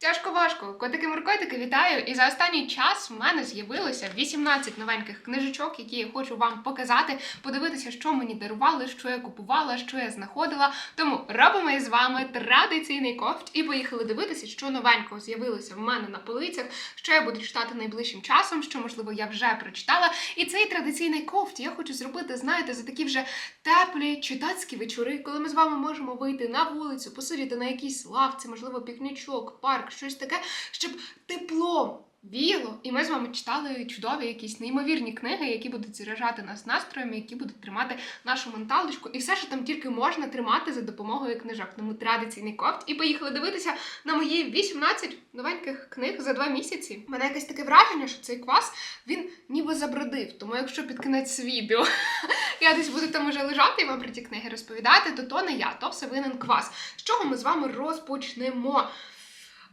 Тяжко важко. Котики муркотики вітаю! І за останній час в мене з'явилося 18 новеньких книжечок, які я хочу вам показати, подивитися, що мені дарували, що я купувала, що я знаходила. Тому робимо із вами традиційний ковт і поїхали дивитися, що новенького з'явилося в мене на полицях, що я буду читати найближчим часом, що можливо я вже прочитала. І цей традиційний ковт я хочу зробити, знаєте, за такі вже теплі читацькі вечори, коли ми з вами можемо вийти на вулицю, посидіти на якійсь лавці, можливо, пікнічок, парк, щось таке, щоб тепло віяло, і ми з вами читали чудові якісь неймовірні книги, які будуть заряджати нас настроями, які будуть тримати нашу менталочку, і все, що там тільки можна тримати за допомогою книжок. Тому традиційний кофт. І поїхали дивитися на мої 18 новеньких книг за два місяці. У мене якесь таке враження, що цей квас він ніби забродив. Тому якщо під кінець відео я десь буду там уже лежати і вам про ті книги розповідати, то то не я, то все винен квас. З чого ми з вами розпочнемо?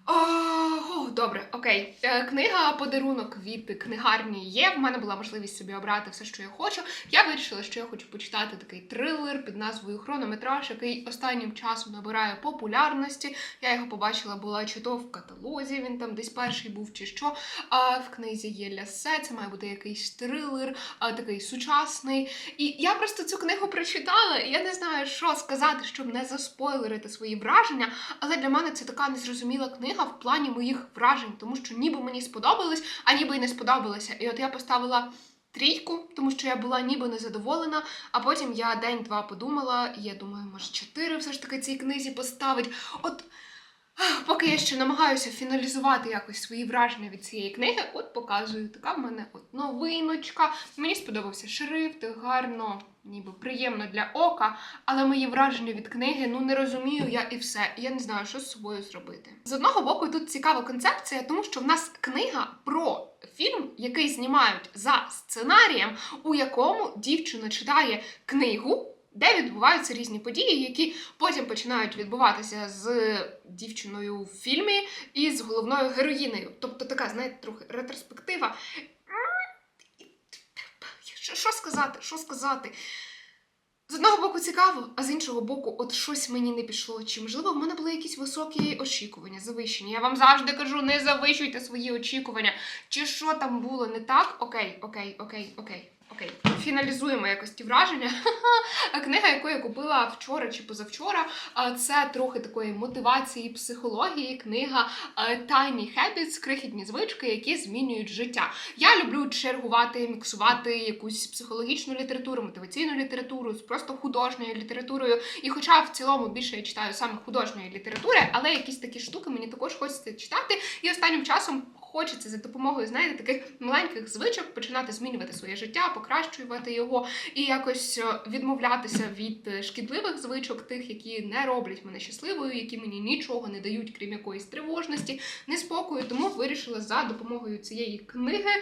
О, добре, окей. Е, книга подарунок від книгарні є. В мене була можливість собі обрати все, що я хочу. Я вирішила, що я хочу почитати такий трилер під назвою Хронометраж, який останнім часом набирає популярності. Я його побачила, була чи то в каталозі, він там десь перший був, чи що. А в книзі є лясе, це має бути якийсь трилер, а, такий сучасний. І я просто цю книгу прочитала, і я не знаю, що сказати, щоб не заспойлерити свої враження. Але для мене це така незрозуміла книга в плані моїх вражень, тому що ніби мені сподобалось, а ніби й не сподобалося. І от я поставила. Трійку, тому що я була ніби незадоволена, а потім я день-два подумала, і я думаю, може, чотири все ж таки цій книзі поставить. От поки я ще намагаюся фіналізувати якось свої враження від цієї книги, от показую, така в мене от новиночка. Мені сподобався шрифт, гарно, ніби приємно для ока, але мої враження від книги ну не розумію я і все. Я не знаю, що з собою зробити. З одного боку, тут цікава концепція, тому що в нас книга про фільм, який знімають за сценарієм, у якому дівчина читає книгу. Де відбуваються різні події, які потім починають відбуватися з дівчиною в фільмі і з головною героїнею. Тобто така, знаєте, трохи ретроспектива. Що, сказати? Що сказати? З одного боку цікаво, а з іншого боку, от щось мені не пішло. Чи можливо в мене були якісь високі очікування, завищені? Я вам завжди кажу, не завищуйте свої очікування. Чи що там було не так? Окей, окей, окей, окей. Окей, фіналізуємо якось ті враження. Книга, яку я купила вчора чи позавчора, це трохи такої мотивації, психології. Книга Tiny Habits, крихітні звички, які змінюють життя. Я люблю чергувати, міксувати якусь психологічну літературу, мотиваційну літературу з просто художньою літературою. І хоча в цілому більше я читаю саме художньої літератури, але якісь такі штуки мені також хочеться читати. І останнім часом хочеться за допомогою, знаєте, таких маленьких звичок починати змінювати своє життя, покращувати його і якось е, відмовлятися від е, шкідливих звичок, тих, які не роблять мене щасливою, які мені нічого не дають, крім якоїсь тривожності, неспокою. Тому вирішила за допомогою цієї книги, е,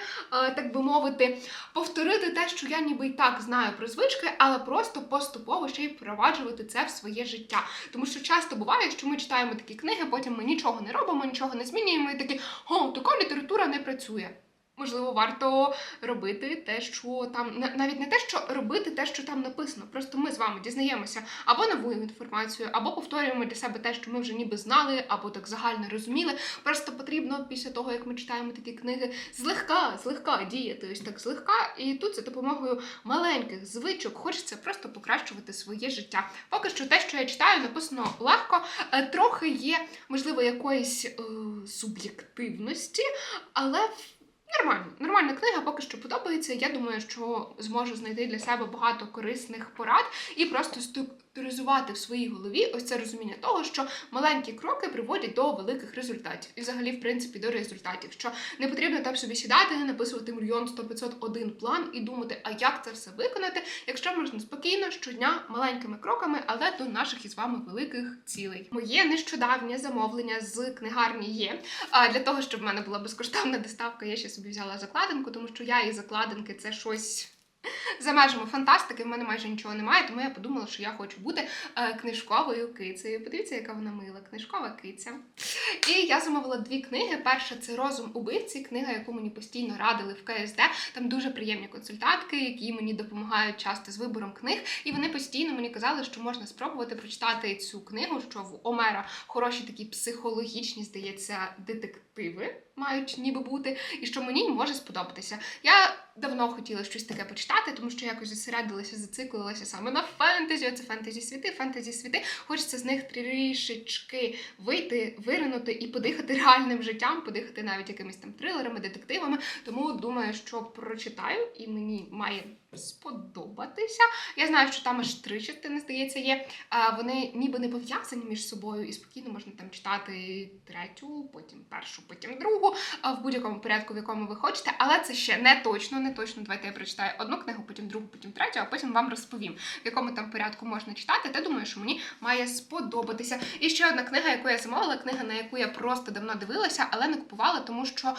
так би мовити, повторити те, що я ніби й так знаю про звички, але просто поступово ще й впроваджувати це в своє життя. Тому що часто буває, що ми читаємо такі книги, потім ми нічого не робимо, нічого не змінюємо, і такі, о, література не працює. Можливо, варто робити те, що там навіть не те, що робити те, що там написано. Просто ми з вами дізнаємося або нову інформацію, або повторюємо для себе те, що ми вже ніби знали, або так загально розуміли. Просто потрібно після того, як ми читаємо такі книги, злегка, злегка діяти, ось так злегка. І тут за допомогою маленьких звичок хочеться просто покращувати своє життя. Поки що те, що я читаю, написано легко. Е, Трохи є, можливо, якоїсь е, суб'єктивності, але Нормально, нормальна книга, поки що подобається. Я думаю, що зможу знайти для себе багато корисних порад і просто структуризувати в своїй голові ось це розуміння того, що маленькі кроки приводять до великих результатів, і взагалі, в принципі, до результатів. Що не потрібно там собі сідати, написувати мільйон сто п'ятсот один план і думати, а як це все виконати, якщо можна спокійно щодня маленькими кроками, але до наших із вами великих цілей. Моє нещодавнє замовлення з книгарні є. А для того, щоб в мене була безкоштовна доставка, я ще собі взяла закладинку, тому що я і закладинки це щось. За межами фантастики в мене майже нічого немає, тому я подумала, що я хочу бути е, книжковою кицею. Подивіться, яка вона мила, книжкова киця. І я замовила дві книги. Перша це Розум убивці, книга, яку мені постійно радили в КСД. Там дуже приємні консультантки, які мені допомагають часто з вибором книг. І вони постійно мені казали, що можна спробувати прочитати цю книгу, що в Омера хороші такі психологічні, здається, детективи мають ніби бути, і що мені може сподобатися. Я давно хотіла щось таке почитати, тому що якось зосередилася, зациклилася саме на фентезі. Оце фентезі світи, фентезі світи. Хочеться з них трішечки вийти, виринути і подихати реальним життям, подихати навіть якимись там трилерами, детективами. Тому думаю, що прочитаю, і мені має сподобатися. Я знаю, що там аж три частини, здається, є. Вони ніби не пов'язані між собою, і спокійно можна там читати третю, потім першу, потім другу, в будь-якому порядку, в якому ви хочете. Але це ще не точно, не точно. Давайте я прочитаю одну книгу, потім другу, потім третю, а потім вам розповім, в якому там порядку можна читати. Та думаю, що мені має сподобатися. І ще одна книга, яку я замовила, книга, на яку я просто давно дивилася, але не купувала, тому що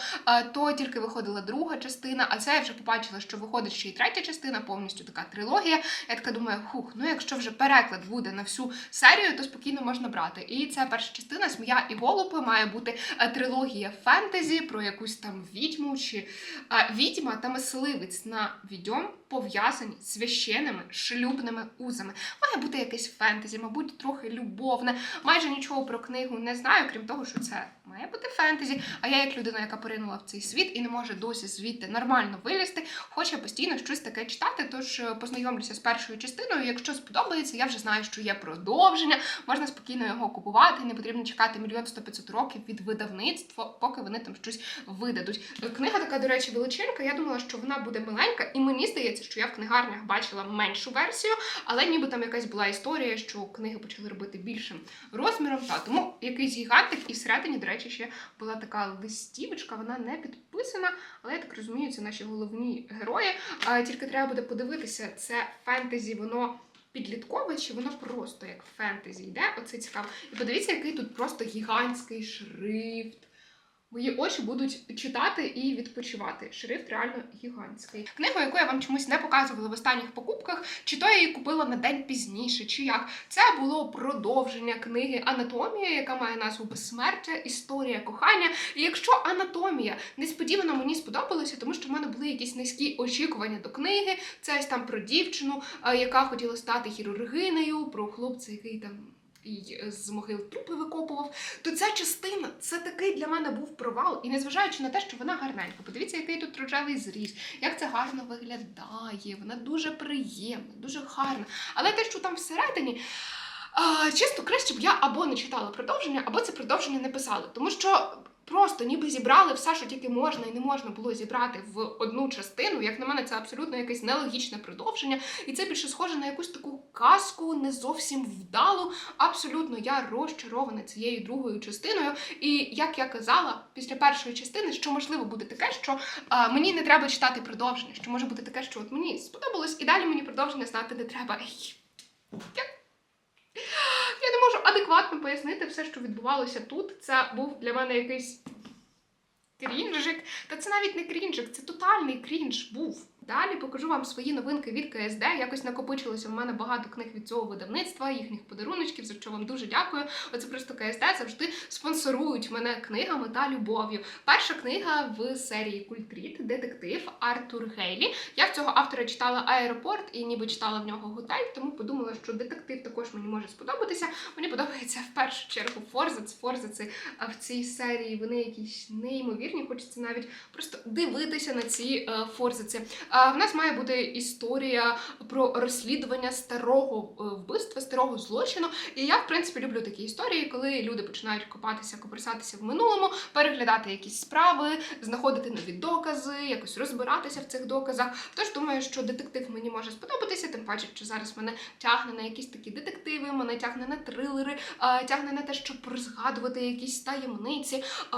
то тільки виходила друга частина, а це я вже побачила, що виходить ще й третя частина, повністю така трилогія. Я така думаю, хух, ну якщо вже переклад буде на всю серію, то спокійно можна брати. І це перша частина Змія і голуби має бути е, трилогія фентезі про якусь там відьму чи е, відьма та мисливець на відьом пов'язані з священними шлюбними узами. Має бути якесь фентезі, мабуть, трохи любовне. Майже нічого про книгу не знаю, крім того, що це має бути фентезі. А я, як людина, яка поринула в цей світ і не може досі звідти нормально вилізти, хоче постійно щось таке читати. Тож е, познайомлюся з першою частиною. Якщо сподобається, я вже знаю, що є продовження, можна спокійно його купувати. Не потрібно чекати мільйон сто п'ятсот років від видавництва, поки вони там щось видадуть. Книга така, до речі, величинка. Я думала, що вона буде маленька, і мені здається, що я в книгарнях бачила меншу версію, але ніби там якась була історія, що книги почали робити більшим розміром. Та тому якийсь гігантик, і всередині, до речі, ще була така листівочка, вона не підписана, але я так розумію, це наші головні герої. Тільки треба буде подивитися, це фентезі, воно. Підліткове, чи воно просто як фентезі йде, оце цікаво. І подивіться, який тут просто гігантський шрифт. Мої очі будуть читати і відпочивати. Шрифт реально гігантський. Книгу, яку я вам чомусь не показувала в останніх покупках, чи то я її купила на день пізніше, чи як. Це було продовження книги Анатомія, яка має назву Безсмертя, історія кохання. І якщо анатомія несподівано мені сподобалася, тому що в мене були якісь низькі очікування до книги. Це там про дівчину, яка хотіла стати хірургинею, про хлопця, який там. І з могил трупи викопував, то ця частина це такий для мене був провал. І незважаючи на те, що вона гарненька, подивіться, який тут рожевий зріз, як це гарно виглядає, вона дуже приємна, дуже гарна. Але те, що там всередині, Чисто краще б я або не читала продовження, або це продовження не писала. Тому що просто ніби зібрали все, що тільки можна і не можна було зібрати в одну частину. Як на мене, це абсолютно якесь нелогічне продовження. І це більше схоже на якусь таку казку, не зовсім вдалу. Абсолютно я розчарована цією другою частиною. І як я казала, після першої частини, що можливо буде таке, що а, мені не треба читати продовження, що може бути таке, що от мені сподобалось, і далі мені продовження знати не треба. Ей, Я, не можу адекватно пояснити все, що відбувалося тут. Це був для мене якийсь крінжик. Та це навіть не крінжик, це тотальний крінж був. Далі покажу вам свої новинки від КСД. Якось накопичилося в мене багато книг від цього видавництва, їхніх подаруночків, за що вам дуже дякую. Оце просто КСД завжди спонсорують мене книгами та любов'ю. Перша книга в серії Культріт, детектив Артур Гейлі. Я в цього автора читала аеропорт і ніби читала в нього готель, тому подумала, що детектив також мені може сподобатися. Мені подобається в першу чергу Форзац. Форзаци в цій серії вони якісь неймовірні. Хочеться навіть просто дивитися на ці е, форзаци. В нас має бути історія про розслідування старого е, вбивства, старого злочину. І я, в принципі, люблю такі історії, коли люди починають копатися, копирсатися в минулому, переглядати якісь справи, знаходити нові докази, якось розбиратися в цих доказах. Тож думаю, що детектив мені може сподобатися, тим паче, що зараз мене тягне на якісь такі детективи, мене тягне на трилери, е, тягне на те, щоб розгадувати якісь таємниці,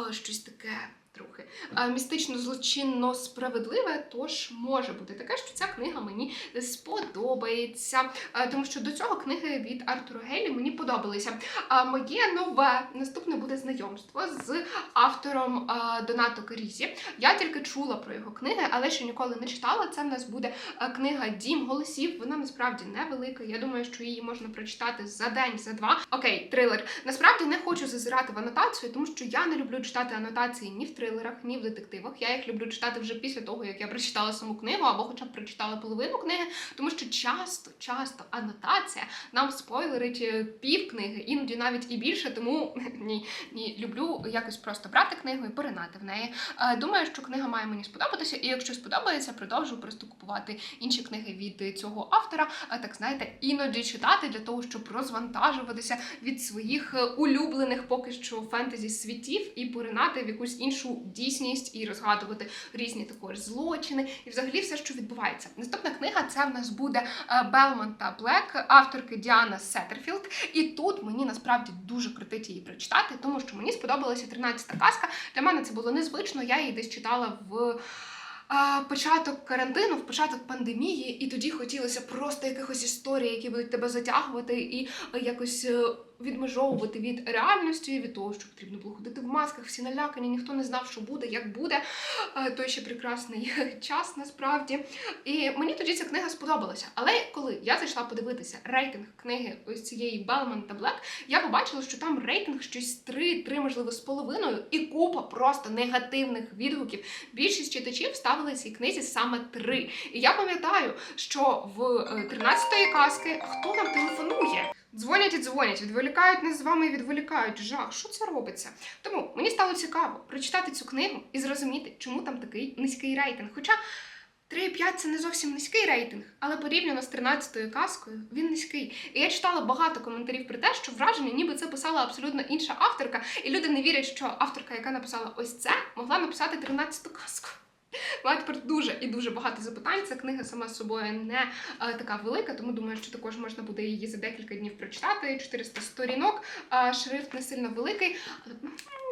е, щось таке Трохи містично злочинно справедливе, тож може бути таке, що ця книга мені сподобається, Е, тому що до цього книги від Артура Гейлі мені подобалися. Моє нове наступне буде знайомство з автором е, Донато Карізі. Я тільки чула про його книги, але ще ніколи не читала. Це в нас буде е, книга Дім голосів. Вона насправді невелика. Я думаю, що її можна прочитати за день, за два. Окей, трилер. Насправді не хочу зазирати в анотацію, тому що я не люблю читати анотації ні в трилерах, ні в детективах. Я їх люблю читати вже після того, як я прочитала саму книгу, або хоча б прочитала половину книги, тому що часто, часто анотація нам спойлерить е, пів книги, іноді навіть і більше. Тому ні, ні, люблю якось просто брати книгу і поринати в неї. Е, Думаю, що книга має мені сподобатися, і якщо сподобається, продовжу просто купувати інші книги від цього автора. А так знаєте, іноді читати для того, щоб розвантажуватися від своїх е, улюблених поки що фентезі світів і поринати в якусь іншу дійсність і розгадувати різні також злочини і взагалі все, що відбувається. Наступна книга це в нас буде Белмонт та Блек, авторки Діана Сеттерфілд. І тут мені насправді дуже крутить її прочитати, тому що мені сподобалася 13-та казка. Для мене це було незвично. Я її десь читала в. Початок карантину, в початок пандемії, і тоді хотілося просто якихось історій, які будуть тебе затягувати і е, якось е, відмежовувати від реальності, від того, що потрібно було ходити в масках, всі налякані, ніхто не знав, що буде, як буде. Е, Той ще прекрасний час насправді. І мені тоді ця книга сподобалася. Але коли я зайшла подивитися рейтинг книги ось цієї Белман та Блек, я побачила, що там рейтинг щось 3, 3, можливо, з половиною, і купа просто негативних відгуків. Більшість читачів ставили цій книзі саме 3. І я пам'ятаю, що в 13-ї казки хто нам телефонує? Дзвонять і дзвонять, відволікають нас з вами і відволікають. Жах, що це робиться? Тому мені стало цікаво прочитати цю книгу і зрозуміти, чому там такий низький рейтинг. Хоча 3,5 це не зовсім низький рейтинг, але порівняно з 13-ю казкою він низький. І я читала багато коментарів про те, що враження, ніби це писала абсолютно інша авторка, і люди не вірять, що авторка, яка написала ось це, могла написати 13-ту казку. Маю тепер дуже і дуже багато запитань. Ця книга сама собою не е, така велика, тому думаю, що також можна буде її за декілька днів прочитати. 400 сторінок, е, шрифт не сильно великий.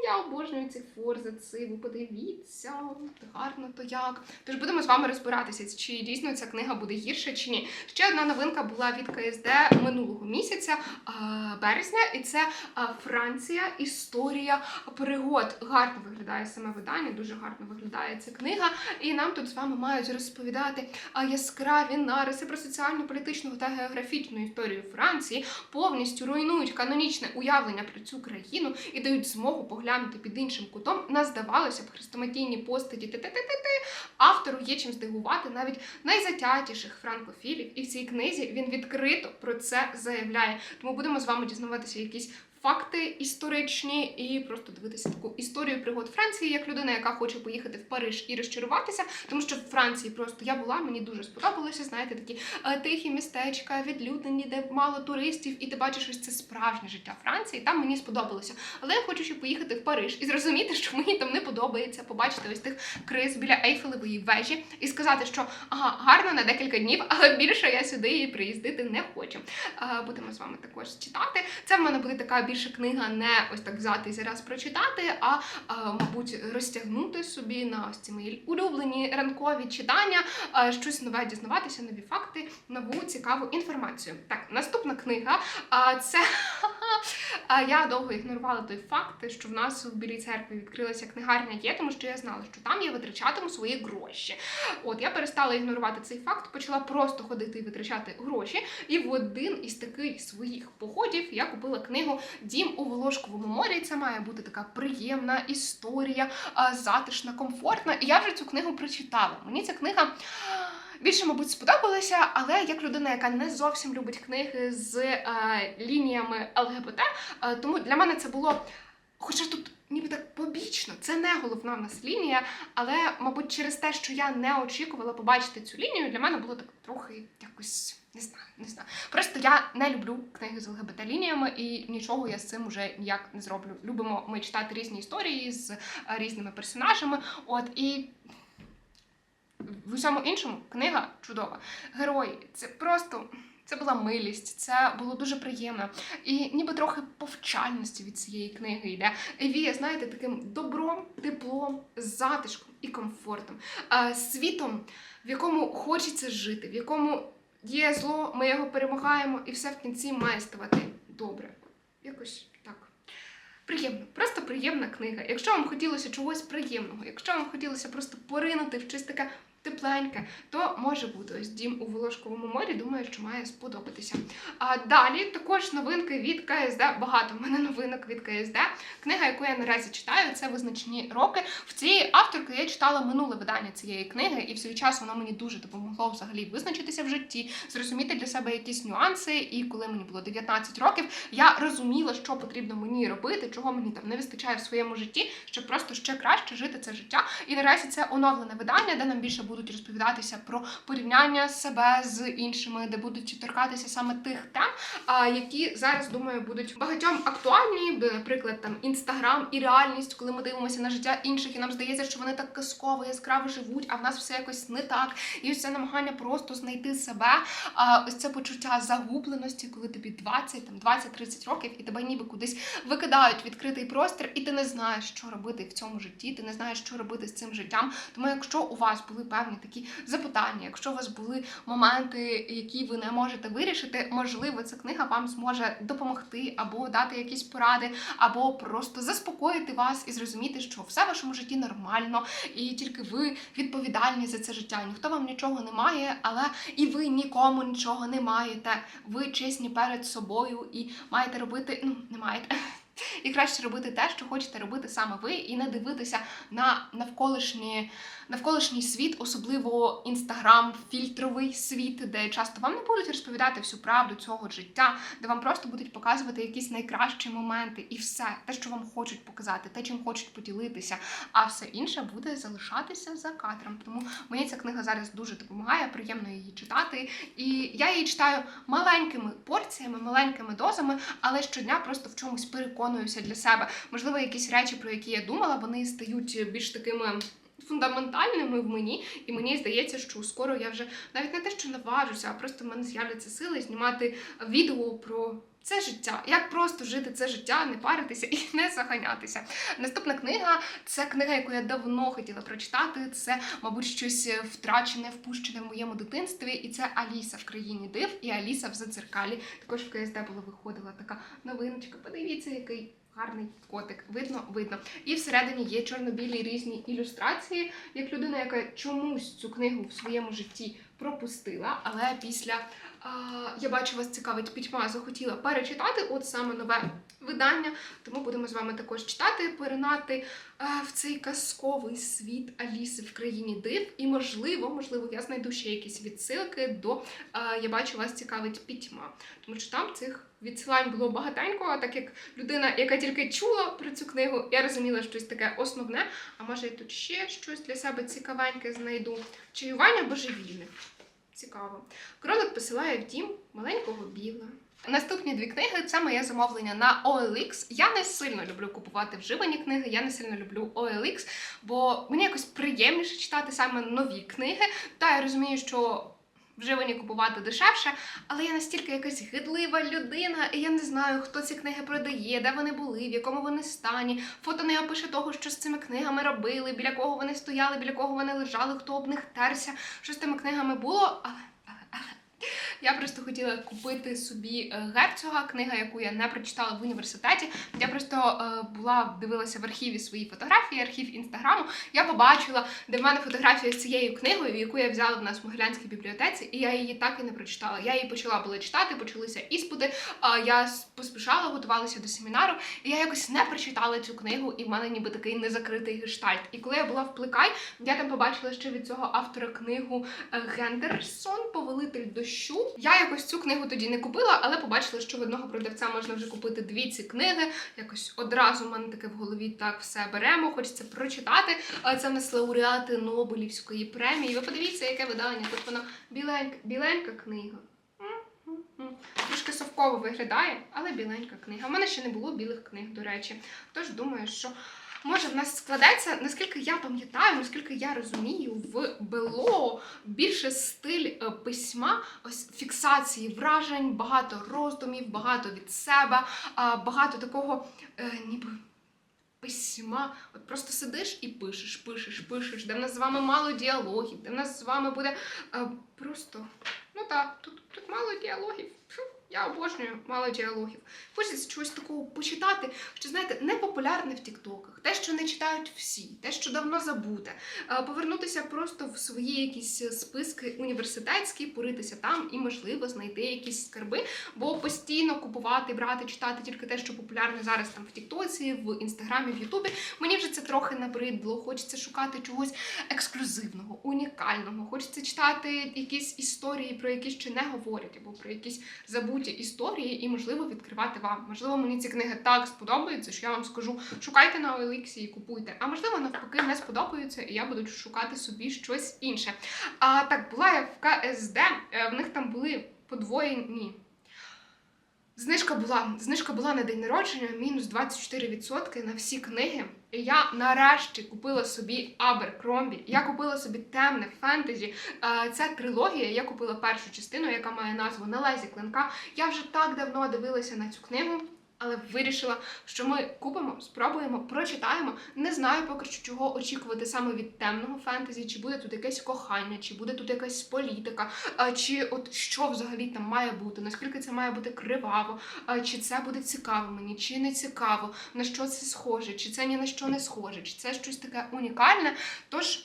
Я обожнюю ці форзаци. Ви подивіться, гарно то як. Тож будемо з вами розбиратися, чи дійсно ця книга буде гірша чи ні. Ще одна новинка була від КСД минулого місяця, е, березня, і це Франція, історія пригод. Гарно виглядає саме видання, дуже гарно виглядає ця книга. І нам тут з вами мають розповідати яскраві нариси про соціально-політичну та географічну історію Франції, повністю руйнують канонічне уявлення про цю країну і дають змогу поглянути під іншим кутом на здавалося б хрестоматійні постаті. Автору є чим здивувати навіть найзатятіших франкофілів, і в цій книзі він відкрито про це заявляє. Тому будемо з вами дізнаватися якісь. Факти історичні і просто дивитися таку історію пригод Франції як людина, яка хоче поїхати в Париж і розчаруватися, тому що в Франції просто я була, мені дуже сподобалося. Знаєте, такі е, тихі містечка, відлюднені, де мало туристів, і ти бачиш ось це справжнє життя Франції. Там мені сподобалося. Але я хочу ще поїхати в Париж і зрозуміти, що мені там не подобається, побачити ось тих криз біля Ейфелевої вежі і сказати, що ага, гарно на декілька днів, але більше я сюди і приїздити не хочу. Е, Будемо з вами також читати. Це в мене буде така більше книга, не ось так взяти і зараз прочитати, а, мабуть, розтягнути собі на ось ці мої улюблені ранкові читання, щось нове дізнаватися, нові факти, нову цікаву інформацію. Так, наступна книга. Це а, я довго ігнорувала той факт, що в нас в Білій церкві відкрилася книгарня є, тому що я знала, що там я витрачатиму свої гроші. От я перестала ігнорувати цей факт, почала просто ходити і витрачати гроші. І в один із таких своїх походів я купила книгу Дім у Волошковому морі. Це має бути така приємна історія, затишна, комфортна. І я вже цю книгу прочитала. Мені ця книга. Більше, мабуть, сподобалася, але як людина, яка не зовсім любить книги з е, лініями ЛГБТ, е, тому для мене це було, хоча тут ніби так побічно, це не головна в нас лінія, але, мабуть, через те, що я не очікувала побачити цю лінію, для мене було так трохи якось. Не знаю, не знаю. Просто я не люблю книги з ЛГБТ лініями і нічого я з цим уже ніяк не зроблю. Любимо ми читати різні історії з е, різними персонажами. От і в усьому іншому книга чудова. Герої це просто Це була милість, це було дуже приємно. І ніби трохи повчальності від цієї книги йде. І віє, знаєте, таким добром, теплом, затишком і комфортом, світом, в якому хочеться жити, в якому є зло, ми його перемагаємо, і все в кінці має ставати добре. Якось так. Приємно, просто приємна книга. Якщо вам хотілося чогось приємного, якщо вам хотілося просто поринути в щось таке тепленьке, то може бути ось дім у Волошковому морі. Думаю, що має сподобатися. А далі також новинки від КСД. Багато в мене новинок від КСД. Книга, яку я наразі читаю, це визначні роки. В цієї авторки я читала минуле видання цієї книги, і в свій час воно мені дуже допомогло взагалі визначитися в житті, зрозуміти для себе якісь нюанси. І коли мені було 19 років, я розуміла, що потрібно мені робити, чого мені там не вистачає в своєму житті, щоб просто ще краще жити це життя. І наразі це оновлене видання, де нам більше будуть розповідатися про порівняння себе з іншими, де будуть торкатися саме тих тем, які зараз думаю будуть багатьом актуальні, наприклад, там інстаграм і реальність, коли ми дивимося на життя інших, і нам здається, що вони так казково, яскраво живуть, а в нас все якось не так. І ось це намагання просто знайти себе, ось це почуття загубленості, коли тобі 20, там 20-30 років, і тебе ніби кудись викидають відкритий простір, і ти не знаєш, що робити в цьому житті, ти не знаєш, що робити з цим життям. Тому, якщо у вас були певні такі запитання, якщо у вас були моменти, які ви не можете вирішити, можливо, ця книга вам зможе допомогти або дати якісь поради, або просто заспокоїти вас і зрозуміти, що все в вашому житті нормально, і тільки ви відповідальні за це життя. Ніхто вам нічого не має, але і ви нікому нічого не маєте. Ви чесні перед собою і маєте робити, ну не маєте. І краще робити те, що хочете робити саме ви, і не дивитися на навколишні, навколишній світ, особливо інстаграм, фільтровий світ, де часто вам не будуть розповідати всю правду цього життя, де вам просто будуть показувати якісь найкращі моменти, і все, те, що вам хочуть показати, те, чим хочуть поділитися, а все інше буде залишатися за кадром. Тому мені ця книга зараз дуже допомагає, приємно її читати. І я її читаю маленькими порціями, маленькими дозами, але щодня просто в чомусь переконуюся для себе. Можливо, якісь речі, про які я думала, вони стають більш такими. Фундаментальними в мені, і мені здається, що скоро я вже навіть не те, що наважуся, а просто в мене з'являться сили знімати відео про це життя. Як просто жити це життя, не паритися і не заганятися. Наступна книга це книга, яку я давно хотіла прочитати. Це, мабуть, щось втрачене, впущене в моєму дитинстві. І це Аліса в країні див і Аліса в задзеркалі. Також в КСД була виходила така новиночка. Подивіться, який. Гарний котик, видно, видно. І всередині є чорно-білі різні ілюстрації. Як людина, яка чомусь цю книгу в своєму житті пропустила, але після я бачу, вас цікавить пітьма, захотіла перечитати от саме нове видання. Тому будемо з вами також читати, поринати а, в цей казковий світ Аліси в країні див. І можливо, можливо, я знайду ще якісь відсилки до я бачу, вас цікавить пітьма. Тому що там цих відсилань було багатенько, так як людина, яка тільки чула про цю книгу, я розуміла щось таке основне. А може я тут ще щось для себе цікавеньке знайду. Чаювання божевільне. Цікаво. Кролик посилає в дім маленького біла. Наступні дві книги це моє замовлення на OLX. Я не сильно люблю купувати вживані книги, я не сильно люблю OLX, бо мені якось приємніше читати саме нові книги. Та я розумію, що вживані купувати дешевше, але я настільки якась гидлива людина, і я не знаю, хто ці книги продає, де вони були, в якому вони стані. Фото не опише того, що з цими книгами робили, біля кого вони стояли, біля кого вони лежали, хто об них терся, що з тими книгами було. Але. Я просто хотіла купити собі е, герцога, книга, яку я не прочитала в університеті. Я просто е, була дивилася в архіві свої фотографії, архів інстаграму. Я побачила, де в мене фотографія з цією книгою, яку я взяла в нас в Могилянській бібліотеці, і я її так і не прочитала. Я її почала була читати, почалися іспити. Я поспішала, готувалася до семінару, і я якось не прочитала цю книгу, і в мене ніби такий незакритий гештальт. І коли я була в Плекай, я там побачила ще від цього автора книгу е, Гендерсон, Повелитель дощу. Я якось цю книгу тоді не купила, але побачила, що в одного продавця можна вже купити дві ці книги. Якось одразу в мене таке в голові так все беремо, хочеться прочитати. Це в нас лауреати Нобелівської премії. Ви подивіться, яке видання. Тут вона біленька, біленька книга. Трошки совково виглядає, але біленька книга. У мене ще не було білих книг, до речі. Тож думаю, що Може, в нас складеться, наскільки я пам'ятаю, наскільки я розумію, в Бело більше стиль е, письма, ось фіксації вражень, багато роздумів, багато від себе, багато такого е, ніби. Письма, от просто сидиш і пишеш, пишеш, пишеш, де в нас з вами мало діалогів, де в нас з вами буде е, просто. Ну так, тут, тут мало діалогів. Я обожнюю мало діалогів. Хочеться чогось такого почитати, що знаєте, не популярне в Тіктоках, те, що не читають всі, те, що давно забуте. Е, Повернутися просто в свої якісь списки університетські, поритися там і, можливо, знайти якісь скарби, бо постійно купувати, брати, читати тільки те, що популярне зараз там в Тіктоці, в інстаграмі, в Ютубі. Мені вже це трохи набридло. Хочеться шукати чогось ексклюзивного, унікального. Хочеться читати якісь історії, про які ще не говорять, або про якісь забуті історії, і можливо відкривати вам. Можливо, мені ці книги так сподобаються, що я вам скажу, шукайте на Оліксі і купуйте. А можливо, навпаки, не сподобаються, і я буду шукати собі щось інше. А так, була я в КСД, е, в них там були подвоєні. Знижка була, знижка була на день народження, мінус 24% на всі книги. І я нарешті купила собі Аберкромбі. Я купила собі темне фентезі. Е, Це трилогія. Я купила першу частину, яка має назву На лезі клинка. Я вже так давно дивилася на цю книгу. Але вирішила, що ми купимо, спробуємо, прочитаємо. Не знаю поки що чого очікувати саме від темного фентезі, чи буде тут якесь кохання, чи буде тут якась політика, чи от що взагалі там має бути, наскільки це має бути криваво, чи це буде цікаво мені, чи не цікаво, на що це схоже, чи це ні на що не схоже, чи це щось таке унікальне. Тож.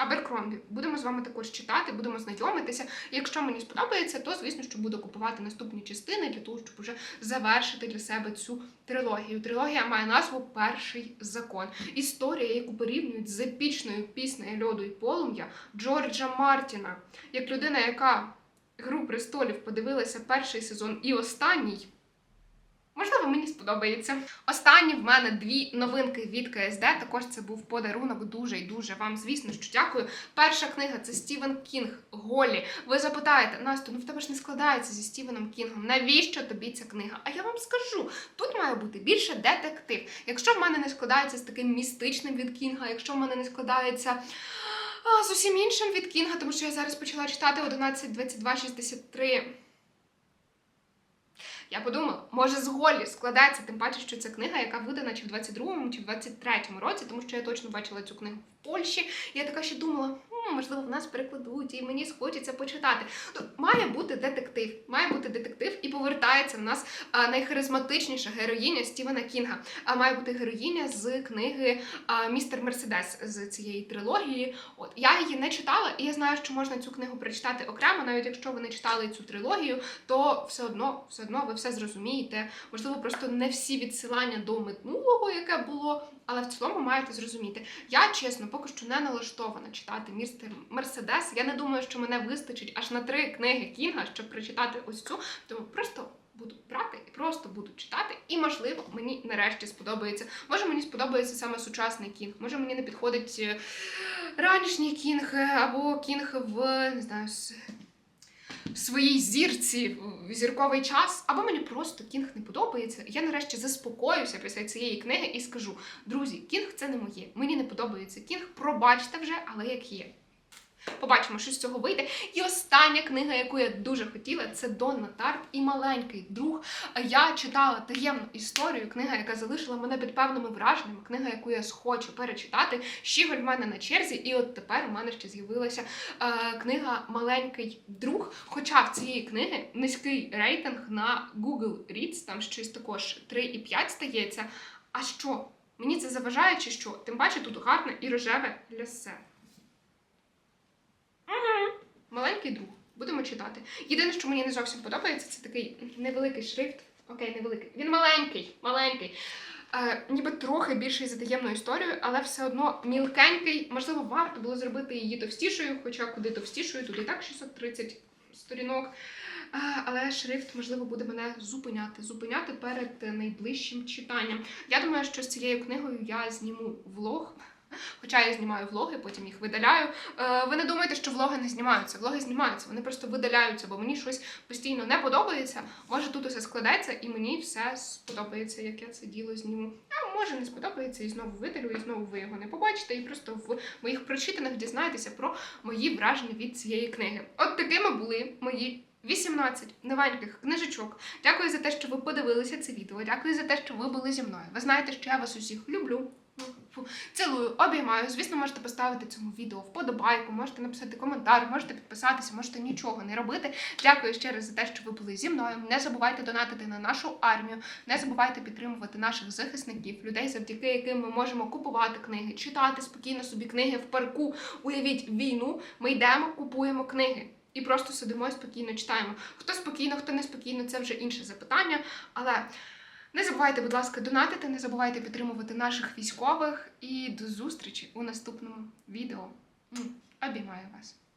Аберкромбі. Будемо з вами також читати, будемо знайомитися. Якщо мені сподобається, то звісно, що буду купувати наступні частини для того, щоб уже завершити для себе цю трилогію. Трилогія має назву Перший закон. Історія, яку порівнюють з епічною піснею льоду і полум'я Джорджа Мартіна, як людина, яка Гру престолів подивилася перший сезон і останній. Можливо, мені сподобається. Останні в мене дві новинки від КСД. Також це був подарунок. Дуже і дуже вам, звісно, що дякую. Перша книга це Стівен Кінг Голі. Ви запитаєте, Настю, ну в тебе ж не складається зі Стівеном Кінгом. Навіщо тобі ця книга? А я вам скажу: тут має бути більше детектив. Якщо в мене не складається з таким містичним від Кінга, якщо в мене не складається. А, з усім іншим від Кінга, тому що я зараз почала читати 11, 22, 63. Я подумала, може з голі складається, тим паче, що це книга, яка видана чи в 22-му, чи в 23-му році, тому що я точно бачила цю книгу в Польщі. Я така ще думала, «Хм, можливо, в нас перекладуть, і мені схочеться почитати. Тут має бути детектив, має бути детектив, і повертається в нас найхаризматичніша героїня Стівена Кінга. А має бути героїня з книги Містер Мерседес з цієї трилогії. От я її не читала, і я знаю, що можна цю книгу прочитати окремо, навіть якщо ви не читали цю трилогію, то все одно, все одно ви все зрозумієте. Можливо, просто не всі відсилання до минулого, яке було, але в цілому маєте зрозуміти. Я чесно, поки що не налаштована читати містер Мерседес. Я не думаю, що мене вистачить аж на три книги Кінга, щоб прочитати ось цю. Тому просто. Буду брати і просто буду читати, і можливо мені нарешті сподобається. Може мені сподобається саме сучасний кінг, може мені не підходить е, ранішній кінг або кінг в не знаю своїй зірці в зірковий час, або мені просто кінг не подобається. Я нарешті заспокоюся після цієї книги і скажу: друзі, кінг це не моє. Мені не подобається кінг. Пробачте вже, але як є. Побачимо, що з цього вийде. І остання книга, яку я дуже хотіла, це Донна Тарт і маленький друг. Я читала таємну історію, книга, яка залишила мене під певними враженнями, книга, яку я схочу перечитати. Щіголь в мене на черзі, і от тепер у мене ще з'явилася е, книга Маленький друг. Хоча в цієї книги низький рейтинг на Google Reads, там щось також 3,5 стається. А що? Мені це заважає чи що? Тим паче тут гарне і рожеве лясе. Маленький друг. Будемо читати. Єдине, що мені не зовсім подобається, це такий невеликий шрифт. Окей, невеликий. Він маленький, маленький. Е, ніби трохи більший за таємну історію, але все одно мілкенький. Можливо, варто було зробити її товстішою, хоча куди товстішою, тут і так 630 сторінок. Е, але шрифт, можливо, буде мене зупиняти, зупиняти перед найближчим читанням. Я думаю, що з цією книгою я зніму влог. Хоча я знімаю влоги, потім їх видаляю. Е, ви не думайте, що влоги не знімаються. Влоги знімаються, вони просто видаляються, бо мені щось постійно не подобається. Може тут усе складеться, і мені все сподобається, як я це діло зніму. А може не сподобається, і знову видалю, і знову ви його не побачите, і просто в моїх прочитаних дізнаєтеся про мої враження від цієї книги. От такими були мої. 18 новеньких книжечок. Дякую за те, що ви подивилися це відео. Дякую за те, що ви були зі мною. Ви знаєте, що я вас усіх люблю. Ну, Цілую, обіймаю. Звісно, можете поставити цьому відео вподобайку, можете написати коментар, можете підписатися, можете нічого не робити. Дякую ще раз за те, що ви були зі мною. Не забувайте донатити на нашу армію, не забувайте підтримувати наших захисників, людей, завдяки яким ми можемо купувати книги, читати спокійно собі книги в парку. Уявіть війну. Ми йдемо, купуємо книги. І просто сидимо і спокійно читаємо. Хто спокійно, хто не спокійно, це вже інше запитання. Але не забувайте, будь ласка, донатити, не забувайте підтримувати наших військових. І до зустрічі у наступному відео. Обіймаю вас.